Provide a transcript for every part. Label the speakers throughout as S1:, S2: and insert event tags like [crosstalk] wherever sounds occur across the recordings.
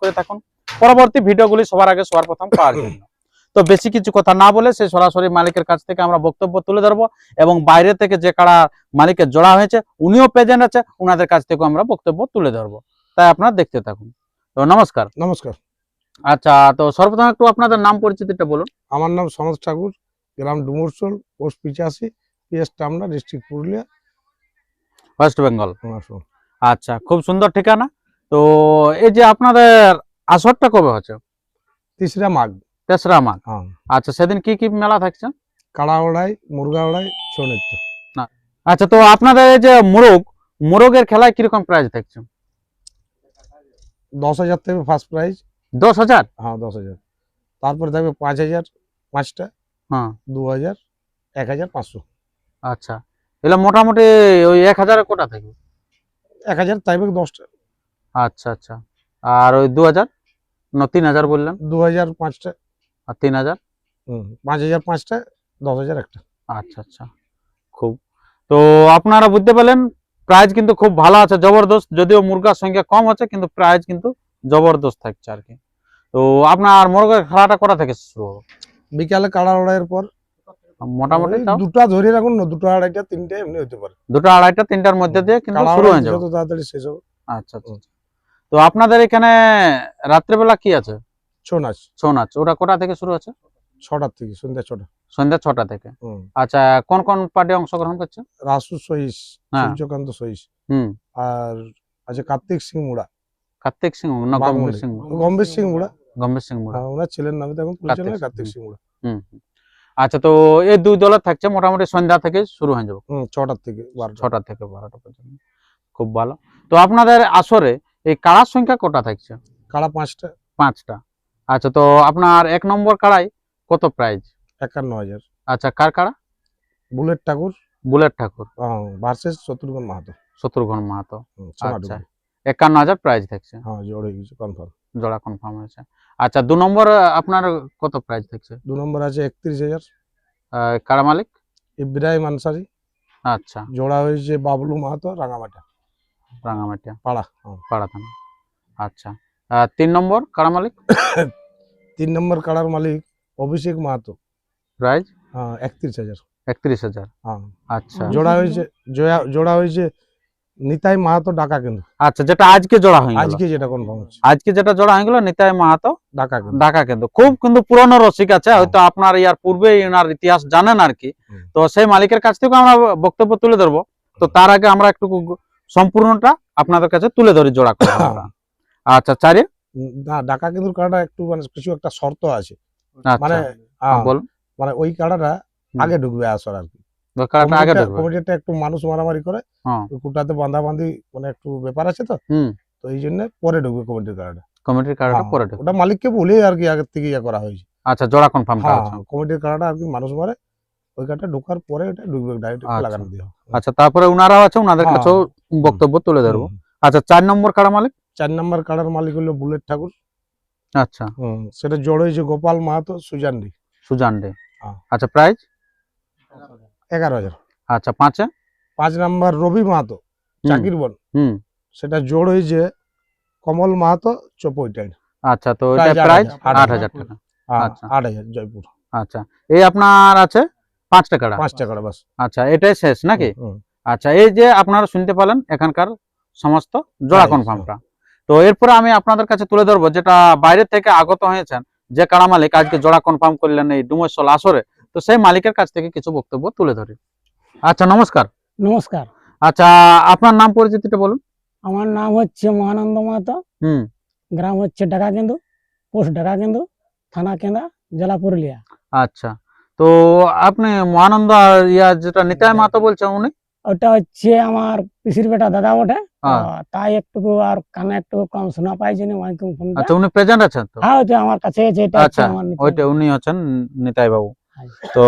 S1: করে থাকুন। পরবর্তী ভিডিওগুলি সবার আগে সবার প্রথম পাওয়ার জন্য। তো বেশি কিছু কথা না বলে সে সরাসরি মালিকের কাছ থেকে আমরা বক্তব্য তুলে ধরবো এবং বাইরে থেকে যে কারা মালিকের জোড়া হয়েছে উনিও প্রেজেন্ট আছে উনাদের কাছ থেকে আমরা বক্তব্য তুলে ধরবো। তাই আপনারা দেখতে থাকুন। তো নমস্কার।
S2: নমস্কার।
S1: আচ্ছা তো সর্বপ্রথম একটু আপনাদের নাম পরিচিতিটা বলুন।
S2: আমার নাম সমাজ ঠাকুর গ্রাম Dumursol post Pichashi PS Tamna district Purulia.
S1: West Bengal. আচ্ছা খুব সুন্দর ঠিকানা। তো এই যে আপনাদের আসরটা কবে হচ্ছে?
S2: তিসরা মাঘ।
S1: তেসরা মাঘ।
S2: হ্যাঁ।
S1: আচ্ছা সেদিন কি কি মেলা থাকছে?
S2: কাড়া ওড়াই মুরগা ওড়াই ছৌ নৃত্য
S1: আচ্ছা তো আপনাদের এই যে মোরগ মোরগের খেলায় কীরকম প্রাইজ থাকছে?
S2: দশ হাজার থেকে ফার্স্ট প্রাইজ
S1: দশ হাজার?
S2: হ্যাঁ দশ হাজার। তারপরে থাকবে পাঁচ হাজার পাঁচটা।
S1: হ্যাঁ।
S2: দু হাজার এক হাজার পাঁচশো।
S1: আচ্ছা। এগুলো মোটামুটি ওই এক হাজারের কোটা থাকবে?
S2: এক হাজার থাকবে দশটা।
S1: আচ্ছা আচ্ছা। আর ওই দু হাজার না তিন হাজার বললেন?
S2: দু হাজার পাঁচটা।
S1: আর তিন হাজার
S2: পাঁচ হাজার পাঁচটা দশ হাজার একটা।
S1: আচ্ছা আচ্ছা। খুব। তো আপনারা বুঝতে পারলেন প্রাইজ কিন্তু খুব ভালো আছে জবরদস্ত। যদিও মুরগার সংখ্যা কম আছে কিন্তু প্রাইজ কিন্তু জবরদস্ত থাকছে আর কি। তো আপনার মুরগের খেলাটা করা থেকে শুরু হবে
S2: বিকালে কাড়া ওড়াইয়ের পর।
S1: মোটামুটি
S2: দুটো ধরে রাখুন না দুটো আড়াইটা তিনটে এমনি হতে পারে।
S1: দুটো আড়াইটা তিনটার মধ্যে দিয়ে কিন্তু শুরু হয়ে যাবে।
S2: যত তাড়াতাড়ি শেষ হবে।
S1: আচ্ছা আচ্ছা আচ্ছা। তো আপনাদের এখানে রাত্রেবেলা কি আছে?
S2: ছৌ নাচ।
S1: ছৌ নাচ। ওটা কোটা থেকে শুরু আছে?
S2: ছটার থেকে সন্ধ্যা ছটা।
S1: সন্ধ্যা ছটা থেকে। আচ্ছা কোন কোন পার্টি অংশগ্রহণ করছে
S2: রাসু সহিস
S1: হ্যাঁ।
S2: সূর্যকান্ত সহিস আর আছে কার্তিক সিং মুড়া।
S1: কার্তিক সিং না গম্ভীর সিং
S2: গম্ভীর সিং মুড়া।
S1: গম্ভীর সিং মুড়া।
S2: হ্যাঁ, ওনার ছেলের নামে তো এখন
S1: কার্তিক সিং,
S2: মুড়া।
S1: আচ্ছা তো এই দুই দলের থাকছে মোটামুটি সন্ধ্যা থেকে শুরু হয়ে যাবে।
S2: ছটার থেকে বারোটা।
S1: ছটা থেকে বারোটা পর্যন্ত। খুব ভালো। তো আপনাদের আসরে এই কাড়ার সংখ্যা কটা থাকছে?
S2: কাড়া পাঁচটা।
S1: পাঁচটা। আচ্ছা তো আপনার এক নম্বর কাড়াই কত প্রাইজ
S2: একান্ন হাজার।
S1: আচ্ছা কার কাড়া?
S2: Bullet Thakur.
S1: Bullet Thakur.
S2: Versus Shatrughan Mahato.
S1: Shatrughan Mahato. আচ্ছা। একান্ন হাজার প্রাইজ থাকছে।
S2: হ্যাঁ কনফার্ম
S1: জোড়া কনফার্ম হয়েছে। আচ্ছা দু নম্বর আপনার কত প্রাইজ থাকছে?
S2: দু নম্বর আছে একত্রিশ হাজার।
S1: কারা মালিক?
S2: ইব্রাহিম আনসারি।
S1: আচ্ছা।
S2: জোড়া হয়েছে বাবলু মাহাতো রাঙামাটা।
S1: রাঙামাটিয়া।
S2: পাড়া হ্যাঁ।
S1: পাড়া থানা। আচ্ছা। তিন নম্বর কাড়া মালিক? [coughs]
S2: তিন নম্বর কাড়ার মালিক অভিষেক মাহাতো।
S1: প্রাইজ
S2: হ্যাঁ একত্রিশ হাজার।
S1: একত্রিশ হাজার।
S2: হ্যাঁ।
S1: আচ্ছা।
S2: জোড়া হয়েছে জোড়া জোড়া হয়েছে নিতাই মাহাতো ডাকা কিন্তু
S1: আচ্ছা যেটা আজকে জোড়া হয়ে
S2: আজকে যেটা কনফার্ম হচ্ছে।
S1: আজকে যেটা জোড়া হয়ে গেল নিতাই মাহাতো
S2: ডাকা কিন্তু
S1: ঢাকা কিন্তু খুব কিন্তু পুরনো রসিক আছে হয়তো আপনার ইয়ার পূর্বে এনার ইতিহাস জানেন আর কি। তো সেই মালিকের কাছ থেকে আমরা বক্তব্য তুলে ধরবো। তো তার আগে আমরা একটু সম্পূর্ণটা আপনাদের কাছে তুলে ধরে জোড়া করে [coughs] আচ্ছা চারে
S2: ডাকা কিন্তু কাড়াটা একটু মানে কিছু একটা শর্ত আছে।
S1: আচ্ছা।
S2: মানে হ্যাঁ,
S1: বল
S2: মানে ওই
S1: হুম।
S2: আগে ঢুকবে আসর আর কি।
S1: আগে ঢুকবে।
S2: কমিটিটা একটু মানুষ মারামারি করে
S1: হ্যাঁ।
S2: কুটাতে মানে একটু ব্যাপার আছে তো।
S1: হুম।
S2: তো এই জন্য পরে ঢুকবে কমিটির
S1: কমিটির কার্ডটা
S2: হ্যাঁ,
S1: পরে ঢুকবে।
S2: ওটা মালিককে বলেই আর কি আগের থেকে ইয়ে করা হয়েছে।
S1: আচ্ছা জোড়া কনফার্ম
S2: হ্যাঁ
S1: আছে
S2: কমিটির কাড়াটা আর কি মানুষ মারে ওই কাড়াটা ঢোকার পরে ওটা ঢুকবে ডাইরেক্ট
S1: আচ্ছা।
S2: লাগানো হবে।
S1: আচ্ছা তারপরে উনারাও আছে উনাদের কাছেও বক্তব্য তুলে ধরবো। আচ্ছা চার নম্বর কাড়া মালিক?
S2: চার নম্বর কাড়ার মালিক হলো বুলেট ঠাকুর।
S1: আচ্ছা।
S2: সেটা জড় হয়েছে গোপাল মাহাতো সুজান সুজানডি
S1: সুজান ডে।
S2: হ্যাঁ।
S1: আচ্ছা প্রাইজ?
S2: এগারো হাজার।
S1: আচ্ছা পাঁচে?
S2: পাঁচ নম্বর রবি মাহাতো চাকির বন।
S1: হুম।
S2: সেটা জোড় হয়েছে কমল মাহাতো চপইটাই
S1: আচ্ছা তো এটা
S2: আট
S1: প্রাইস
S2: হাজার, আট হাজার।
S1: টাকা।
S2: হ্যাঁ,
S1: আচ্ছা।
S2: আট হাজার জয়পুর।
S1: আচ্ছা এই আপনার আছে পাঁচ টাকা
S2: পাঁচ টাকা বাস।
S1: আচ্ছা এটাই শেষ নাকি? আচ্ছা এই যে আপনারা শুনতে পেলেন এখানকার সমস্ত জোড়া কনফার্মটা তো এরপরে আমি আপনাদের কাছে তুলে ধরবো যেটা বাইরে থেকে আগত হয়েছেন যে কারা মালিক আজকে জোড়া কনফার্ম করলেন এই ডুমসল আসরে তো সেই মালিকের কাছ থেকে কিছু বক্তব্য তুলে ধরি। আচ্ছা নমস্কার।
S3: নমস্কার।
S1: আচ্ছা আপনার নাম পরিচিতিটা বলুন।
S3: আমার নাম হচ্ছে মহানন্দ মাহাতো।
S1: হুম।
S3: গ্রাম হচ্ছে ঢাকা কেন্দ্র পোস্ট ঢাকা কেন্দ্র থানা কেন্দ্রা জেলা পুরুলিয়া।
S1: আচ্ছা তো আপনি মহানন্দ আর ইয়া যেটা নিতাই মাতো বলছেন উনি?
S3: ওটা হচ্ছে আমার পিসির বেটা দাদা বটে।
S1: হ্যাঁ।
S3: তাই একটু আর কানে একটু কম শোনা পাই জন্য মাইকুম ফোনটা।
S1: আচ্ছা উনি প্রেজেন্ট আছেন তো?
S3: হ্যাঁ ওটা আমার কাছে আছে এটা
S1: আচ্ছা ওইটা উনি হচ্ছেন নিতাই বাবু।
S3: হ্যাঁ।
S1: তো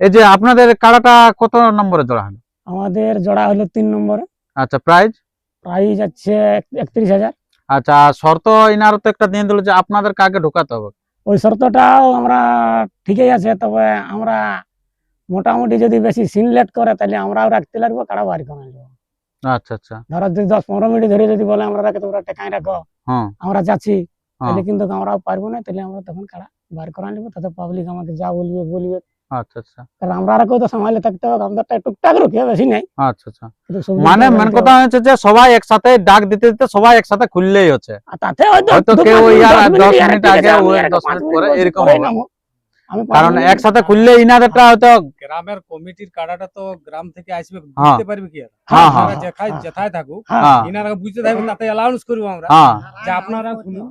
S1: এই যে আপনাদের কাড়াটা কত নম্বরে জোড়া হলো?
S3: আমাদের জোড়া হলো তিন নম্বরে।
S1: আচ্ছা প্রাইজ
S3: প্রাইস আছে একত্রিশ হাজার।
S1: আচ্ছা শর্ত ইনারও তো একটা দিয়ে দিল যে আপনাদের কাকে ঢোকাতে হবে?
S3: ওই শর্তটাও আমরা ঠিকই আছে তবে আমরা মোটামুটি যদি বেশি সিনলেট করে তাহলে আমরাও রাখতে লাগবো কাড়া বাড়ি করে নেব
S1: আচ্ছা আচ্ছা।
S3: ধরো যদি দশ পনেরো মিনিট ধরে যদি বলে আমরা রাখে তোমরা রাখো
S1: হ্যাঁ।
S3: আমরা যাচ্ছি তাহলে কিন্তু আমরা পারব না তাহলে আমরা তখন কাড়া বার করা নিবো তাতে পাবলিক আমাকে যা বলবে বলবে।
S1: আচ্ছা আচ্ছা।
S3: কারণ আমরা আর কেউ তো সামালে থাকতে হবে আমাদের টুকটাক রুখে বেশি নাই।
S1: আচ্ছা আচ্ছা। মানে মেন কথা হচ্ছে যে সবাই একসাথে ডাক দিতে দিতে সবাই একসাথে খুললেই হচ্ছে।
S3: তাতে হয়তো
S1: হয়তো কেউ ইয়ার
S3: দশ
S1: দশ মিনিট আগে,
S3: আছে, আমি
S1: ওই
S3: আর
S1: দশ মিনিট
S3: মিনিট
S1: পরে এরকম কারণ একসাথে খুললে ইনাদেরটা হয়তো
S4: গ্রামের কমিটির কাড়াটা তো গ্রাম থেকে আসবে
S1: হ্যাঁ।
S4: বুঝতে পারবে কি আর?
S1: হ্যাঁ,
S3: হ্যাঁ,
S4: যেখায়। যেথায় থাকুক ইনারা বুঝতে থাকবেন তাতে অ্যালাউন্স করব আমরা।
S1: হ্যাঁ।
S4: যে আপনারা খুলুন।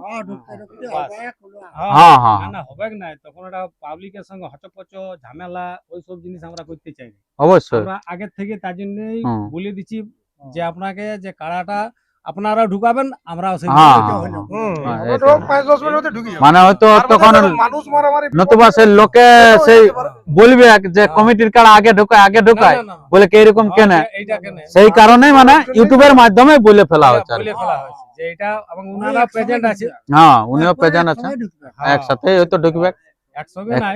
S4: হ্যাঁ,
S1: হ্যাঁ।
S4: না না হবে না। তখন এটা পাবলিকের সঙ্গে হচপচ ঝামেলা ওই সব জিনিস আমরা করতে চাই
S1: অবশ্যই।
S4: আমরা আগে থেকে তার জন্যই বলে দিচ্ছি যে আপনাকে যে কাড়াটা আপনারা ঢুকাবেন আমরাও
S1: হ্যাঁ। হ্যাঁ। মানে হয়তো তখন নতুবা সেই লোকে সেই বলবে যে। কমিটির কাড়া আগে ঢোকায় আগে ঢোকায়। বলে কি এরকম কেনে?
S4: যে এইটা কেনে।
S1: সেই কারণে মানে ইউটিউবের মাধ্যমে বলে ফেলা হচ্ছে আর কি।
S4: বলে ফেলা হয়েছে এটা এবং ওনারা প্রেজেন্ট আছে।
S1: হ্যাঁ উনিও প্রেজেন্ট আছে
S4: হ্যাঁ,
S1: একসাথে হয়তো ঢুকবে।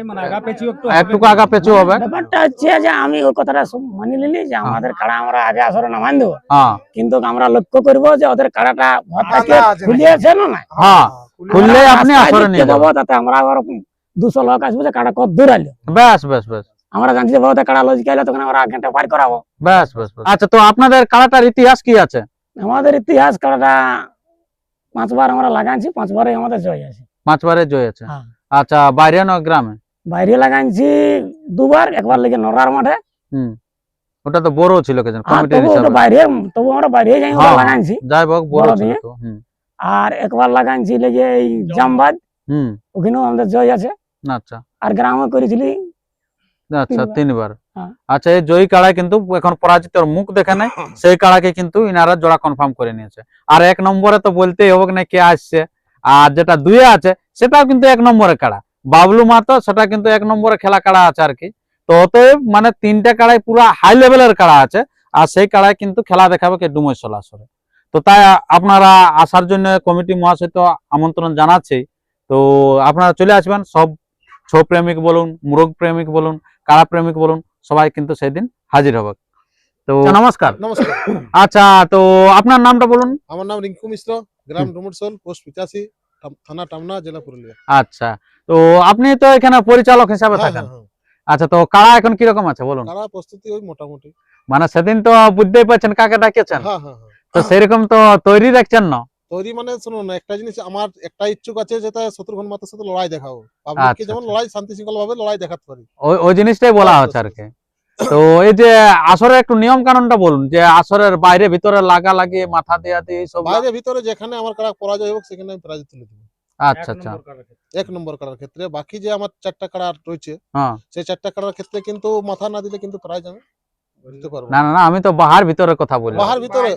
S4: মানে আগা পেছু একটু
S1: একটু আগা পেছু হবে।
S3: ব্যাপারটা হচ্ছে যে আমি ওই কথাটা মানি নিলি যে আমাদের কাড়া আমরা আগে আসরে নামান দেবো
S1: হ্যাঁ।
S3: কিন্তু আমরা লক্ষ্য করব যে ওদের কাড়াটা
S2: আছে
S3: না
S1: হ্যাঁ। খুললে আপনি আসরে নিয়ে
S3: পাবো তাতে আমরা আবার দুশো লোক আসব যে কাড়া কত দূর আলো
S1: ব্যাস ব্যাস ব্যাস।
S3: আমরা জানছি কাড়া তখন আমরা ঘণ্টা পার করাবো।
S1: ব্যাস ব্যাস ব্যাস। আচ্ছা তো আপনাদের কাড়াটার ইতিহাস কি আছে?
S3: আমাদের ইতিহাস কাড়াটা পাঁচবার আমরা লাগাইছি পাঁচবারে আমাদের জয় আছে
S1: পাঁচবারে জয় আছে।
S3: হ্যাঁ।
S1: আচ্ছা বাইরে না গ্রামে?
S3: বাইরে লাগাইছি দুবার একবার লেগে নরার মাঠে।
S1: হুম ওটা তো বড় ছিল কেন
S3: আর
S1: কমিটির হিসাবে।
S3: বাইরে তবু আমরা বাইরে যাই
S1: হ্যাঁ।
S3: লাগাইছি।
S1: যাই হোক বড়
S3: বড়
S1: ছিল তো হুম।
S3: আর একবার লাগাইছি লেগে এই জামবাদ
S1: হুম।
S3: ওখানেও আমাদের জয় আছে।
S1: আচ্ছা।
S3: আর গ্রামে করেছিলি
S1: আচ্ছা
S3: তিনবার। হ্যাঁ।
S1: আচ্ছা এই জয়ী কাড়ায় কিন্তু এখন পরাজিতর মুখ দেখে নাই সেই কাড়াকে কিন্তু ইনারা জোড়া কনফার্ম করে নিয়েছে। আর এক নম্বরে তো বলতেই হবে না কে আসছে? আর যেটা দুয়ে আছে সেটাও কিন্তু এক নম্বরে কাড়া। বাবলু মাতো সেটা কিন্তু এক নম্বরে খেলা কাড়া আছে আর কি। তো অতএব মানে তিনটা কাড়াই পুরো হাই লেভেলের কাড়া আছে আর সেই কাড়ায় কিন্তু খেলা দেখাবে কে ডুমৈশল আসরে তো তাই আপনারা আসার জন্য কমিটি মহাশয় তো আমন্ত্রণ জানাচ্ছি। তো আপনারা চলে আসবেন সব ছৌ প্রেমিক বলুন মুরগ প্রেমিক বলুন কারা প্রেমিক বলুন সবাই কিন্তু সেদিন হাজির হবে। তো নমস্কার।
S5: নমস্কার।
S1: আচ্ছা তো আপনার নামটা বলুন।
S5: আমার নাম রিঙ্কু মিশ্র। গ্রাম ডুমুরসোল পোস্ট পিচাশি থানা টামনা জেলা পুরুলিয়া।
S1: আচ্ছা তো আপনি তো এখানে পরিচালক হিসাবে
S5: হ্যাঁ,
S1: থাকেন।
S5: হ্যাঁ, হ্যাঁ।
S1: আচ্ছা তো কাড়া এখন কীরকম আছে বলুন?
S5: কারা প্রস্তুতি ওই মোটামুটি।
S1: মানে সেদিন তো বুঝতেই পারছেন কাকে ডাকেছেন
S5: হ্যাঁ হ্যাঁ
S1: তো সেরকম তো তৈরি রাখছেন না?
S5: তৈরি মানে শুনুন একটা জিনিস আমার একটা ইচ্ছুক আছে যেটা শত্রুঘ্ন মাতার সাথে লড়াই দেখাবো। পাবলিককে
S1: আচ্ছা,
S5: যেমন
S1: আচ্ছা।
S5: লড়াই শান্তি শৃঙ্খলা ভাবে লড়াই দেখাতে পারি।
S1: ওই ওই জিনিসটাই বলা হচ্ছে আর কি। তো এই যে আসরের একটু নিয়ম কানুনটা বলুন যে আসরের বাইরে ভিতরে লাগা লাগিয়ে মাথা দেওয়া দিয়ে সব
S5: বাইরে ভিতরে যেখানে আমার কারা পরাজয় হোক সেখানে আমি প্রাইজ তুলে দেবো।
S1: আচ্ছা আচ্ছা।
S4: কাড়া।
S5: এক নম্বর কারার ক্ষেত্রে। বাকি যে আমার চারটা কারা রয়েছে
S1: হ্যাঁ।
S5: সেই চারটা কারার ক্ষেত্রে কিন্তু মাথা না দিলে কিন্তু প্রাইজ আমি
S1: না। না না আমি তো বাহার ভিতরে কথা বলি।
S5: বাহার ভিতরে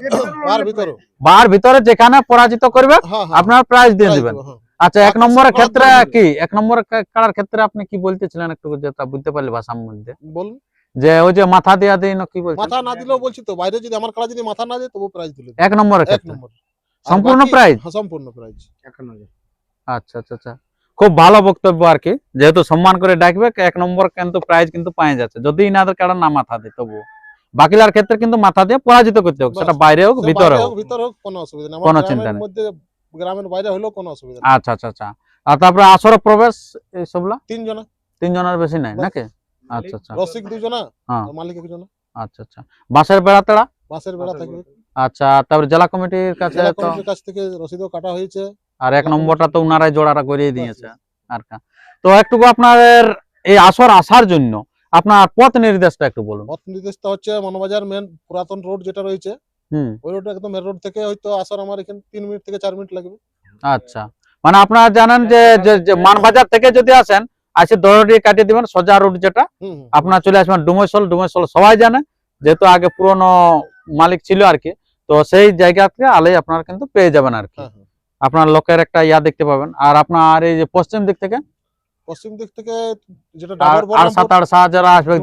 S5: বাহার ভিতরে
S1: বাহার ভিতরে। যেখানে পরাজিত করবে
S5: হ্যাঁ হ্যাঁ।
S1: আপনার প্রাইজ দিয়ে দিবেন। আচ্ছা এক নম্বরের ক্ষেত্রে কি? এক নম্বর কাড়ার ক্ষেত্রে আপনি কি বলতেছিলেন একটু যেটা বুঝতে পারলি ভাষার মধ্যে?
S5: বলুন।
S1: যে ওই যে মাথা দিই না কি
S5: মাথা না দিলেও বলছি তো বাইরে যদি আমার কারা যদি মাথা না দেয় তবু প্রাইজ দেবো।
S1: এক নম্বরের
S5: এক নম্বর।
S1: সম্পূর্ণ
S5: বাকি-
S1: প্রাইজ
S5: হ্যাঁ, সম্পূর্ণ প্রাইজ
S1: আচ্ছা আচ্ছা আচ্ছা। খুব ভালো বক্তব্য আর কি। যেহেতু সম্মান করে ডাকবে এক নম্বর কিন্তু প্রাইজ কিন্তু যাচ্ছে। যদি ইনাদের কারণ না মাথা দেয় তবু বাকিলার ক্ষেত্রে কিন্তু মাথা দিয়ে পরাজিত করতে হোক। সেটা বাইরে হোক ভিতরে হোক
S5: হোক। ভিতরে হোক কোনো অসুবিধা নেই।
S1: কোনো চিন্তা
S5: গ্রামের
S1: নেই।
S5: মধ্যে গ্রামের বাইরে হলেও কোনো অসুবিধা নেই।
S1: আচ্ছা আচ্ছা আচ্ছা। আর তারপরে আসর প্রবেশ এইসবলা
S5: তিনজনা
S1: তিনজনের। বেশি নাই নাকি? আচ্ছা আচ্ছা।
S5: রসিক দুজনা
S1: হ্যাঁ।
S5: আর মালিক একজনা
S1: আচ্ছা আচ্ছা। বাসের বেড়া তেড়া?
S5: বাসের বেড়া থাকবে।
S1: আচ্ছা তারপরে জেলা কমিটির কাছে
S5: জেলা
S1: তো
S5: কমিটির কাছ থেকে রসিদও কাটা হয়েছে।
S1: আর এক নম্বরটা তো উনারাই জোড়াটা করিয়ে দিয়েছে। আর কা। তো একটু আপনাদের এই আসর আসার জন্য আপনার পথ নির্দেশটা একটু বলুন।
S5: পথ নির্দেশটা হচ্ছে মনোবাজার মেন পুরাতন রোড যেটা রয়েছে।
S1: হুম।
S5: ওই রোড একদম মেন রোড থেকে হয়তো আসার আমার এখানে তিন মিনিট থেকে চার মিনিট লাগবে।
S1: আচ্ছা। মানে আপনারা জানেন যে যে- যে মানবাজার থেকে যদি আসেন আসে দিয়ে কাটিয়ে দিবেন সোজা রোড যেটা। আপনার চলে আসবেন ডুমৈসল ডুমৈসল সবাই জানে যেহেতু আগে পুরনো মালিক ছিল আর কি। তো সেই জায়গা থেকে আলাই আপনার কিন্তু পেয়ে যাবেন আর কি।
S5: হ্যাঁ, হ্যাঁ।
S1: আপনার লোকের একটা ইয়া দেখতে পাবেন। আর আপনার এই যে পশ্চিম দিক থেকে
S5: পশ্চিম দিক থেকে যেটা
S1: আর সাত আট সাত যারা আসবে